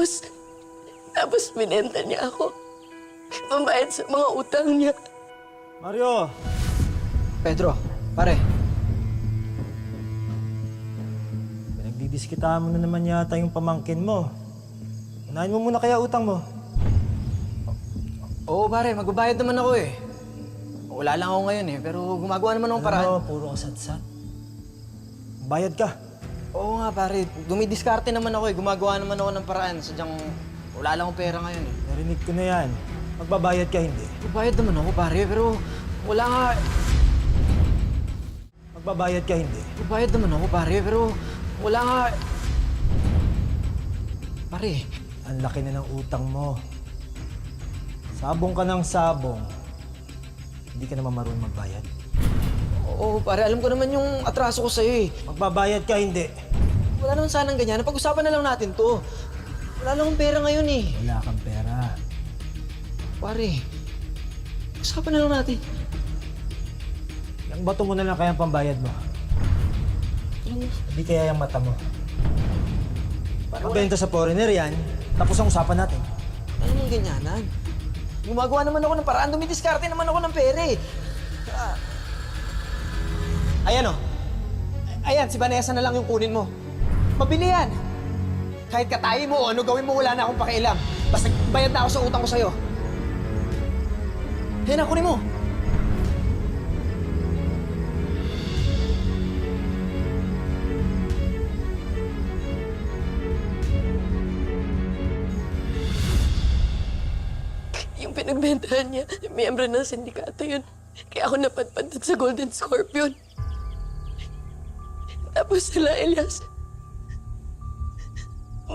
Tapos, tapos binenta niya ako. Pambayad sa mga utang niya. Mario! Pedro, pare. Pinagdidiskitahan mo na naman yata yung pamangkin mo. Unahin mo muna kaya utang mo. Oo pare, magbabayad naman ako eh. Wala lang ako ngayon eh, pero gumagawa naman akong paraan. Ano, puro kasatsat. Bayad ka. Oo nga pare, dumidiskarte naman ako eh. Gumagawa naman ako ng paraan. Sadyang wala lang akong pera ngayon eh. Narinig ko na yan. Magbabayad ka, hindi. Magbayad naman ako pare, pero wala nga... Magbabayad ka, hindi. Magbayad naman ako pare, pero wala nga... Pare, Ang laki na ng utang mo. Sabong ka ng sabong. Hindi ka naman marunong magbayad. Oo pare, alam ko naman yung atraso ko sa'yo eh. Magbabayad ka, hindi. Wala naman sanang ganyan. Pag-usapan na lang natin to. Wala lang akong pera ngayon eh. Wala kang pera. Pare, usapan na lang natin. Yung bato mo na lang kaya ang pambayad mo. Hindi kaya yung mata mo. Para benta sa foreigner yan, tapos ang usapan natin. Ano yung ganyanan? Gumagawa naman ako ng paraan. Dumidiskarte naman ako ng pera eh. Ah. Ayan o. Ayan, si Vanessa na lang yung kunin mo. Mabili yan. Kahit katayin mo o ano gawin mo, wala na akong pakialam. Basta bayad na ako sa utang ko sa'yo. Ayan na, kunin mo. Yung pinagbentahan niya, miyembro ng sindikato yun. Kaya ako napadpad sa Golden Scorpion. Tapos sila, Elias,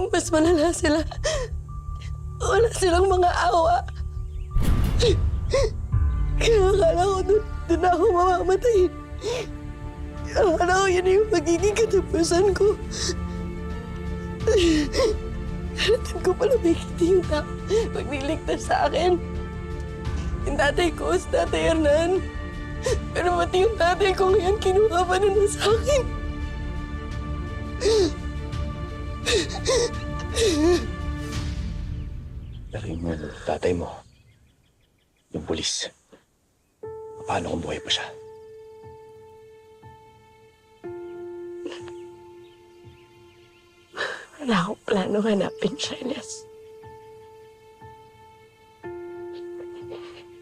mas malala sila. Wala silang mga awa. Kaya akala ko dun, dun ako mamamatay. Akala ko yun yung magiging katapusan ko. Alam ko pala hindi yung tao magliligtas sa akin. Yung tatay ko, si tatay Hernan. Pero pati yung tatay ko ngayon, kinuha pa na sa akin. Tatay mo, yung pulis, paano kung buhay pa siya? Wala akong plano hanapin siya, Elias.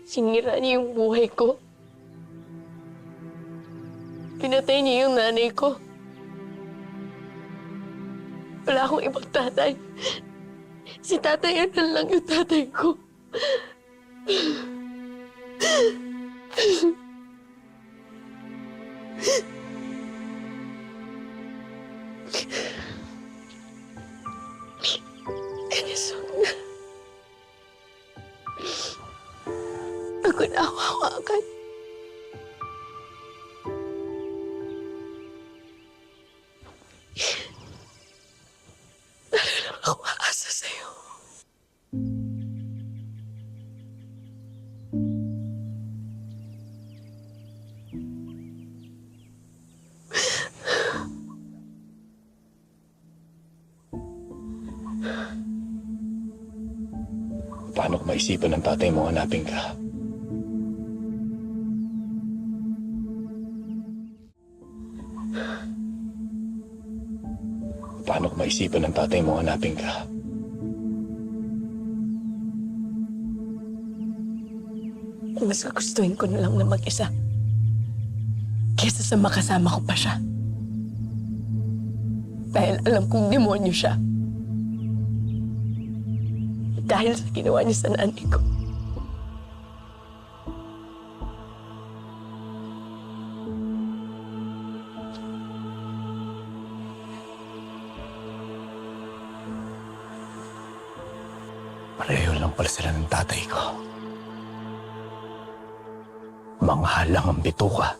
Sinira niya yung buhay ko. Pinatay niya yung nanay ko. Wala akong ibang tatay. Si tatay Hernan lang yung tatay ko. Huwag na. Ako na hawakan. Lalo lang ako Paano kung maisipan ng tatay mo hanapin ka? Paano kung maisipan ng tatay mo hanapin ka? Mas gustuhin ko na lang na mag-isa. Kesa sa makasama ko pa siya. Dahil alam kong demonyo siya. Dahil sa ginawa niya sa nanay ko. Pareho lang pala sila ng tatay ko. Mga halang ang bituka.